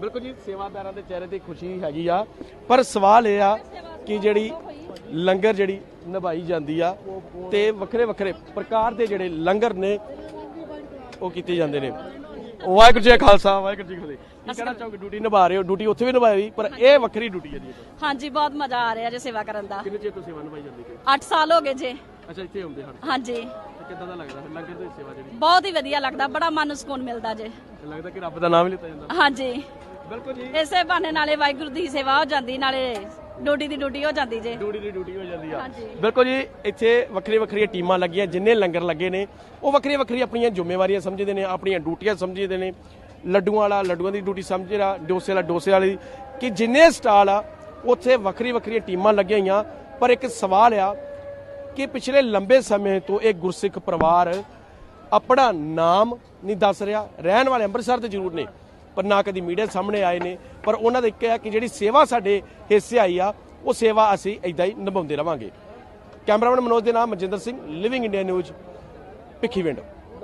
ਬਿਲਕੁਲ ਜੀ ਸੇਵਾਦਾਰਾਂ ਦੇ ਚਿਹਰੇ ਤੇ ਖੁਸ਼ੀ ਹੈਗੀ ਆ ਪਰ ਸਵਾਲ ਇਹ ਆ ਕਿ ਜਿਹੜੀ ਲੰਗਰ ਜਿਹੜੀ ਨਿਭਾਈ ਜਾਂਦੀ ਆ ਤੇ ਵੱਖਰੇ ਵੱਖਰੇ ਪ੍ਰਕਾਰ ਦੇ ਜਿਹੜੇ ਲੰਗਰ ਨੇ ਉਹ ਕੀਤੇ ਜਾਂਦੇ ਨੇ। ਵਾਹਿਗੁਰੂ ਜੀ ਖਾਲਸਾ ਵਾਹਿਗੁਰੂ ਜੀ ਕੀ ਫਤਿਹ। ਕੀ ਕਹਿਣਾ ਚਾਹੋਗੇ? ਡਿਊਟੀ ਨਿਭਾ ਰਹੇ ਹੋ? ਡਿਊਟੀ ਉੱਥੇ ਵੀ ਨਿਭਾਈ ਪਰ ਇਹ ਵੱਖਰੀ ਡਿਊਟੀ ਹੈ ਜੀ ਹਾਂਜੀ ਬਹੁਤ ਮਜ਼ਾ ਆ ਰਿਹਾ ਜੇ ਸੇਵਾ ਕਰਨ ਦਾ। ਕਿੰਨੇ ਚਿਰ ਤੋਂ ਸੇਵਾ ਨਿਭਾਈ ਜਾਂਦੀ ਹੈ? 8 ਸਾਲ ਹੋ ਗਏ ਜੇ। ਅੱਛਾ ਇੱਥੇ ਆਉਂਦੇ ਹਨ ਹਾਂਜੀ। ਕਿੱਦਾਂ ਦਾ ਲੱਗਦਾ? ਫਿਰ ਲੰਗਰ ਦੀ ਸੇਵਾ ਜਿਹੜੀ? ਬਹੁਤ ਹੀ ਵਧੀਆ ਲੱਗਦਾ ਬੜਾ ਮਨ ਨੂੰ ਸਕੂਨ ਮਿਲਦਾ ਜੇ। ਲੱਗਦਾ ਕਿ ਰੱਬ ਦਾ ਨਾਮ ਹੀ ਲਿੱਤਾ ਜਾਂਦਾ। ਹਾਂਜੀ। ਬਿਲਕੁਲ ਜੀ। ਇਸੇ ਬਹਾਨੇ ਨਾਲੇ ਵਾਹਿਗੁਰੂ ਦੀ ਸੇਵਾ ਹੋ ਜਾਂਦੀ ਨਾਲੇ ਡਿਊਟੀ ਦੀ ਡਿਊਟੀ ਹੋ ਜਾਂਦੀ ਜੇ। ਡਿਊਟੀ ਦੀ ਡਿਊਟੀ ਹੋ ਜਾਂਦੀ ਆ। ਹਾਂਜੀ। ਬਿਲਕੁਲ ਜੀ ਇੱਥੇ ਵੱਖਰੀ ਵੱਖਰੀਆਂ ਟੀਮਾਂ ਲੱਗੀਆਂ ਜਿੰਨੇ ਲੰਗਰ ਲੱਗੇ ਨੇ ਉਹ ਵੱਖਰੀਆਂ ਵੱਖਰੀਆਂ ਆਪਣੀਆਂ ਜ਼ਿੰਮੇਵਾਰੀਆਂ ਸਮਝਦੇ ਨੇ ਆਪਣੀਆਂ ਡਿਊਟੀਆਂ ਸਮਝਦੇ ਨੇ। ਲੱਡੂਆਂ ਵਾਲਾ ਲੱਡੂਆਂ ਦੀ ਡਿਊਟੀ ਸਮਝ ਰਿਹਾ ਡੋਸੇ ਵਾਲਾ ਡੋਸੇ ਵਾਲੀ। ਕਿ ਜਿੰਨੇ ਸਟਾਲ ਆ ਉੱਥੇ ਵੱਖਰੀ ਵੱਖਰੀਆਂ ਟੀਮਾਂ ਲੱਗੀਆਂ ਹੋਈਆਂ। ਪਰ ਇੱਕ ਸਵਾਲ ਆ ਕਿ ਪਿਛਲੇ ਲੰਬੇ ਸਮੇਂ ਤੋਂ ਇਹ ਗੁਰਸਿੱਖ ਪਰਿਵਾਰ ਆਪਣਾ ਨਾਮ ਨਹੀਂ ਦੱਸ ਰਿਹਾ ਰਹਿਣ ਵਾਲੇ ਅੰਮ੍ਰਿਤਸਰ ਦੇ ਜ਼ਰੂਰ ਨੇ। ਪਰ ਨਾ ਕਦੀ ਮੀਡੀਆ ਸਾਹਮਣੇ ਆਏ ਨੇ, ਪਰ ਉਹਨਾਂ ਦੇ ਕਿਹਾ ਕਿ ਜਿਹੜੀ ਸੇਵਾ ਸਾਡੇ ਹਿੱਸੇ ਆਈ ਆ, ਉਹ ਸੇਵਾ ਅਸੀਂ ਇਦਾਂ ਹੀ ਨਿਭਾਉਂਦੇ ਰਵਾਂਗੇ। ਕੈਮਰਾਮੈਨ ਮਨੋਜ ਦੇ ਨਾਮ Manjinder Singh living India news Bhikhi Bhikhiwind.